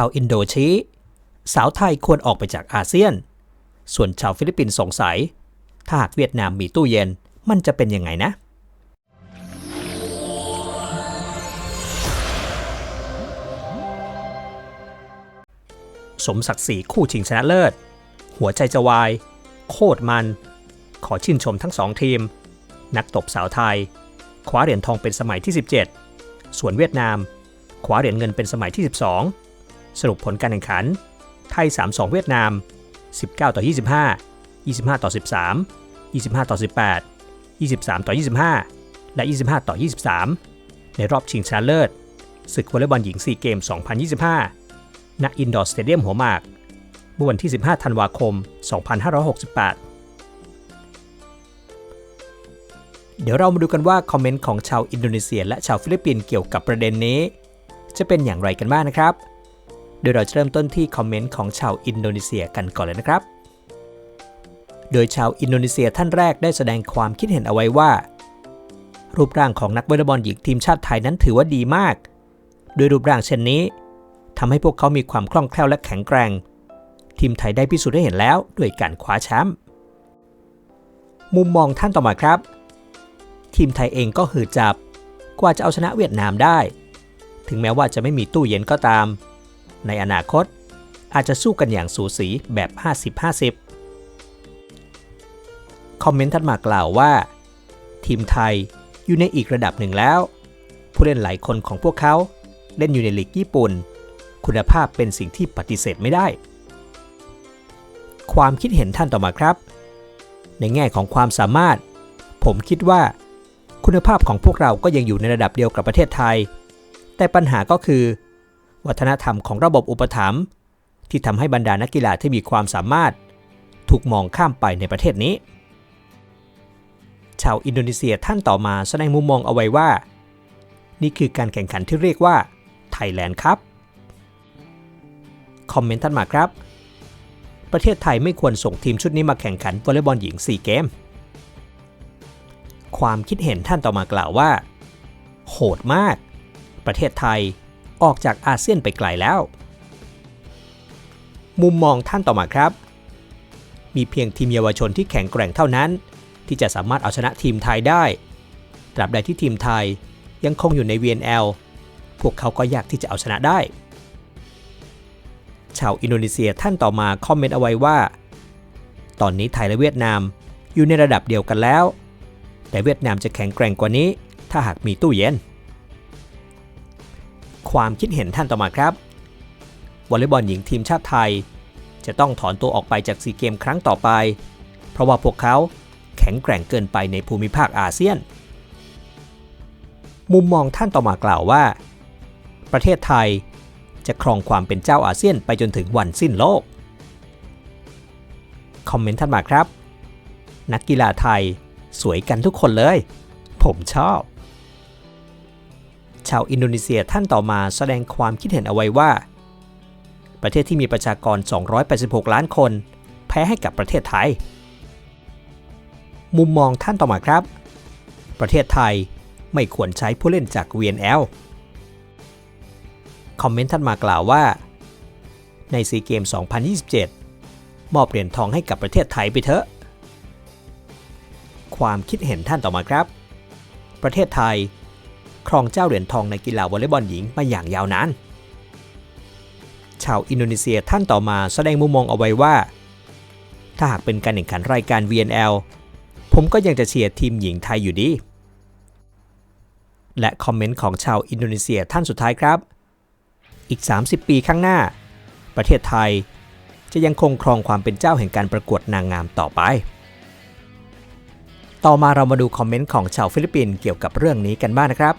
าวอินโดชี้ สาวไทยควรออกไปจากอาเซียน ส่วนชาวฟิลิปปินส์สงสัย ถ้าหากเวียดนามมีตู้เย็นมันจะเป็นยังไงนะสมศักดิ์ศรีคู่ชิงชนะเลิศ หัวใจจะวาย โคตรมัน ขอชื่นชมทั้งสองทีม นักตบสาวไทย คว้าเหรียญทองเป็นสมัยที่ 17 ส่วนเวียดนาม คว้าเหรียญเงินเป็นสมัยที่ 12 สรุปผลการแข่งขัน ไทย 3-2 เวียดนาม 19 ต่อ 25 25 ต่อ 13 25 ต่อ 18 23 ต่อ 25 และ 25 ต่อ 23 ในรอบชิงชนะเลิศศึกวอลเลย์บอลหญิง 4 เกม 2025 ณ อินดอร์สเตเดียมหัวหมากเมื่อวันที่ 15 ธันวาคม 2568 เดี๋ยวเรามาดูกันว่าคอมเมนต์ของชาวอินโดนีเซีย และชาวฟิลิปปินส์เกี่ยวกับประเด็นนี้ จะเป็นอย่างไรกันบ้างนะครับ โดยเราจะเริ่มต้นที่คอมเมนต์ของชาวอินโดนีเซียกันก่อนเลยนะครับ โดยชาวอินโดนีเซียท่านแรกได้แสดงความคิดเห็นเอาไว้ว่า รูปร่างของนักวอลเลย์บอลหญิงทีมชาติไทยนั้นถือว่าดีมากโดยรูปร่างเช่นนี้ทำให้พวกเขามีความคล่องแคล่วและแข็งแกร่ง ทีมไทยได้พิสูจน์ให้เห็นแล้วด้วยการคว้าแชมป์มุมมองท่านต่อมาครับ ทีมไทยเองก็หืดจับ กว่าจะเอาชนะเวียดนามได้ ถึงแม้ว่าจะไม่มีตู้เย็นก็ตาม ในอนาคต อาจจะสู้กันอย่างสูสีแบบ 50-50 คอมเมนต์ถัดมากล่าวว่า ทีมไทยอยู่ในอีกระดับหนึ่งแล้ว ผู้เล่นหลายคนของพวกเขาเล่นอยู่ในลีกญี่ปุ่น คุณภาพเป็นสิ่งที่ปฏิเสธไม่ได้ ความคิดเห็นท่านต่อมาครับ ในแง่ของความสามารถ ผมคิดว่า คุณภาพของพวกเราก็ยังอยู่ในระดับเดียวกับประเทศไทย แต่ปัญหาก็คือ วัฒนธรรมของระบบอุปถัมภ์ที่ทำให้บรรดานักกีฬาที่มีความสามารถ ถูกมองข้ามไปในประเทศนี้ ชาวอินโดนีเซียท่านต่อมาแสดงมุมมองเอาไว้ว่า นี่คือการแข่งขันที่เรียกว่าไทยแลนด์ครับคอมเมนต์ท่านมาครับ ประเทศไทยไม่ควรส่งทีมชุดนี้มาแข่งขันวอลเลย์บอลหญิง 4 เกม ความคิดเห็นท่านต่อมากล่าวว่า โหดมาก ประเทศไทย ออกจากอาเซียนไปไกลแล้ว มุมมองท่านต่อมาครับ มีเพียงทีมเยาวชนที่แข็งแกร่งเท่านั้น ที่จะสามารถเอาชนะทีมไทยได้ ตราบใดที่ทีมไทยยังคงอยู่ใน VNL พวกเขาก็ยากที่จะเอาชนะได้ ชาวอินโดนีเซียท่านต่อมาคอมเมนต์เอาไว้ว่า ตอนนี้ไทยและเวียดนามอยู่ในระดับเดียวกันแล้ว แต่เวียดนามจะแข็งแกร่งกว่านี้ ถ้าหากมีตู้เย็น ความคิดเห็นท่านต่อมาครับวอลเลย์บอลหญิงทีมชาติไทย จะต้องถอนตัวออกไปจากซีเกมครั้งต่อไป เพราะว่าพวกเขาแข็งแกร่งเกินไปในภูมิภาคอาเซียน มุมมองท่านต่อมากล่าวว่า ประเทศไทยจะครองความเป็นเจ้าอาเซียนไปจนถึงวันสิ้นโลก คอมเมนต์ท่านมาครับ นักกีฬาไทยสวยกันทุกคนเลย ผมชอบ ชาวอินโดนีเซียท่านต่อมาแสดงความคิดเห็นเอาไว้ว่า ประเทศที่มีประชากร 286 ล้านคน แพ้ให้กับประเทศไทย มุมมองท่านต่อมาครับ ประเทศไทยไม่ควรใช้ผู้เล่นจาก VNL คอมเมนต์ท่านมากล่าวว่า ในซีเกม 2027 มอบเหรียญทองให้กับประเทศไทยไปเถอะ ความคิดเห็นท่านต่อมาครับ ประเทศไทย ครองเจ้าเหรียญทองในกีฬาวอลเลย์บอลหญิงมาอย่างยาวนาน ชาวอินโดนีเซียท่านต่อมาแสดงมุมมองเอาไว้ว่า ถ้าหากเป็นการแข่งขันรายการ VNL ผมก็ยังจะเชียร์ทีมหญิงไทยอยู่ดี และคอมเมนต์ของชาวอินโดนีเซียท่านสุดท้ายครับ อีก 30 ปีข้างหน้า ประเทศไทยจะยังคงครองความเป็นเจ้าแห่งการประกวดนางงามต่อไป ต่อมาเรามาดูคอมเมนต์ของชาวฟิลิปปินส์เกี่ยวกับเรื่องนี้กันบ้างนะครับ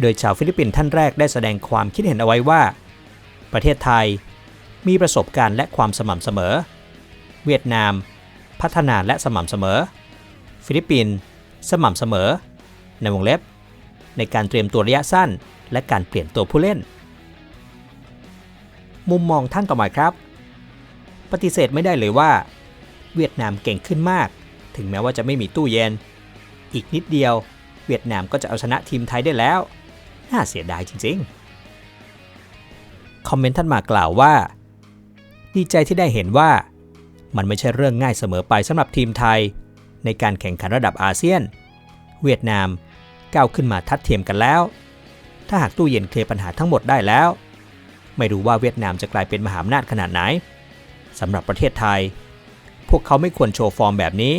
โดยชาวฟิลิปปินส์ท่านแรกได้แสดงความคิดเห็นเอาไว้ว่า ประเทศไทยมีประสบการณ์และความสม่ำเสมอ เวียดนาม พัฒนาและสม่ำเสมอ ฟิลิปปินส์สม่ำเสมอ ในวงเล็บ ในการเตรียมตัวระยะสั้น และการเปลี่ยนตัวผู้เล่น มุมมองท่านต่อมาครับ ปฏิเสธไม่ได้เลยว่า เวียดนามเก่งขึ้นมาก ถึงแม้ว่าจะไม่มีตู้เย็น อีกนิดเดียว เวียดนามก็จะเอาชนะทีมไทยได้แล้ว น่าเสียดายจริงๆ คอมเมนต์ท่านมากล่าวว่า ดีใจที่ได้เห็นว่า มันไม่ใช่เรื่องง่ายเสมอไปสำหรับทีมไทย ในการแข่งขันระดับอาเซียน เวียดนามก้าวขึ้นมาทัดเทียมกันแล้ว ถ้าหากตู้เย็นเคลียร์ปัญหาทั้งหมดได้แล้ว ไม่รู้ว่าเวียดนามจะกลายเป็นมหาอำนาจขนาดไหนสำหรับประเทศไทย พวกเขาไม่ควรโชว์ฟอร์มแบบนี้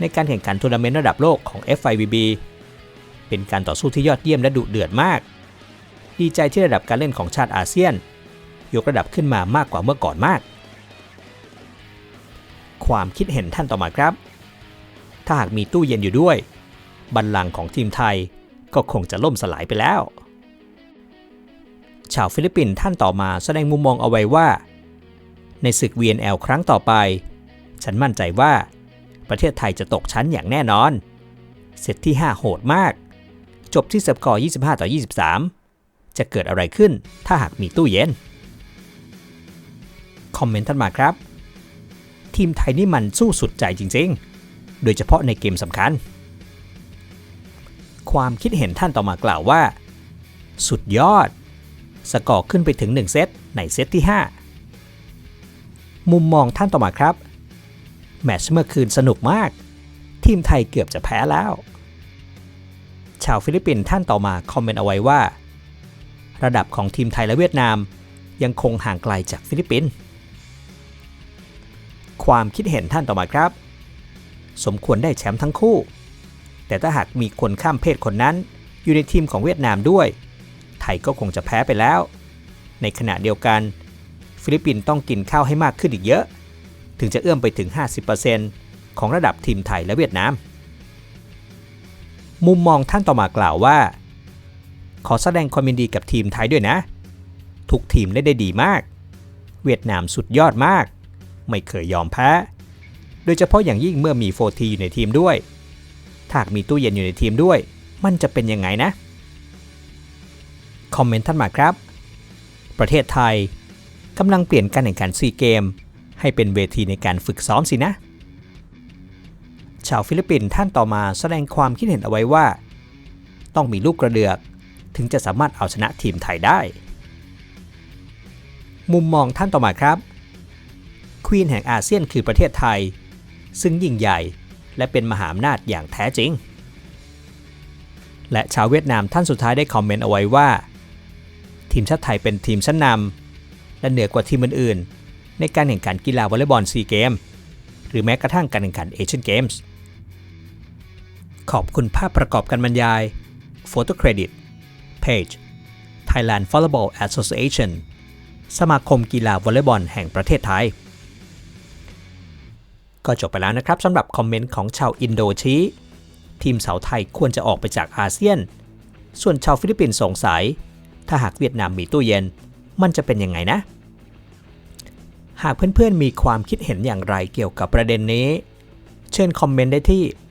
ในการแข่งขันทัวร์นาเมนต์ระดับโลกของ FIVB เป็นการต่อสู้ที่ยอดเยี่ยมและดุเดือดมาก ดีใจที่ระดับการเล่นของชาติอาเซียน ยกระดับขึ้นมามากกว่าเมื่อก่อนมาก ความคิดเห็นท่านต่อมาครับ ถ้าหากมีตู้เย็นอยู่ด้วย บัลลังก์ของทีมไทยก็คงจะล่มสลายไปแล้ว ชาวฟิลิปปินส์ท่านต่อมาแสดงมุมมองเอาไว้ว่า ในศึก VNL ครั้งต่อไป ฉันมั่นใจว่า ประเทศไทยจะตกชั้นอย่างแน่นอน เซตที่ 5 โหดมาก จบที่สกอร์25 ต่อ 23 จะเกิดอะไรขึ้นถ้าหากมีตู้เย็น คอมเมนต์ท่านมาครับ ทีมไทยนี่มันสู้สุดใจจริงๆ โดยเฉพาะในเกมสำคัญ ความคิดเห็นท่านต่อมากล่าวว่า สุดยอด สกอร์ขึ้นไปถึง 1 เซตในเซตที่ 5 มุมมองท่านต่อมาครับ แมตช์เมื่อคืนสนุกมาก ทีมไทยเกือบจะแพ้แล้ว ชาวฟิลิปปินส์ท่านต่อมาคอมเมนต์เอาไว้ว่า ระดับของทีมไทยและเวียดนาม ยังคงห่างไกลจากฟิลิปปินส์ความคิดเห็นท่านต่อมาครับ สมควรได้แชมป์ทั้งคู่ แต่ถ้าหากมีคนข้ามเพศคนนั้น อยู่ในทีมของเวียดนามด้วย ไทยก็คงจะแพ้ไปแล้ว ในขณะเดียวกัน ฟิลิปปินส์ต้องกินข้าวให้มากขึ้นอีกเยอะ ถึงจะเอื้อมไปถึง 50%ของระดับทีมไทยและเวียดนาม มุมมองท่านต่อมากล่าวว่า ขอแสดงความยินดีกับทีมไทยด้วยนะ ทุกทีมเล่นได้ดีมาก เวียดนามสุดยอดมาก ไม่เคยยอมแพ้ โดยเฉพาะอย่างยิ่งเมื่อมีโฟทีอยู่ในทีมด้วยถ้ามีตู้เย็นอยู่ในทีมด้วย มันจะเป็นยังไงนะ คอมเมนต์ท่านมาครับ ประเทศไทยกำลังเปลี่ยนการแข่งขันซีเกม ให้เป็นเวทีในการฝึกซ้อมสินะ ชาวฟิลิปปินส์ท่านต่อมาแสดงความคิดเห็นเอาไว้ว่า ต้องมีลูกกระเดือก ถึงจะสามารถเอาชนะทีมไทยได้ มุมมองท่านต่อมาครับ ควีนแห่งอาเซียนคือประเทศไทย ซึ่งยิ่งใหญ่และเป็นมหาอำนาจอย่างแท้จริง และชาวเวียดนามท่านสุดท้ายได้คอมเมนต์เอาไว้ว่า ทีมชาติไทยเป็นทีมชั้นนำและเหนือกว่าทีมอื่นๆในการแข่งขันกีฬาวอลเลย์บอลซีเกมหรือแม้กระทั่งการแข่งขันเอเชียนเกมส์ ขอบคุณภาพประกอบการบรรยาย Photo Credit Page Thailand Volleyball Association สมาคมกีฬาวอลเลย์บอลแห่งประเทศไทย ก็จบไปแล้วนะครับสำหรับคอมเมนต์ของชาวอินโดชี้ทีมสาวไทยควรจะออกไปจากอาเซียน ส่วนชาวฟิลิปปินส์สงสัย ถ้าหากเวียดนามมีตู้เย็น มันจะเป็นยังไงนะ หากเพื่อนๆมีความคิดเห็นอย่างไรเกี่ยวกับประเด็นนี้ เชิญคอมเมนต์ได้ที่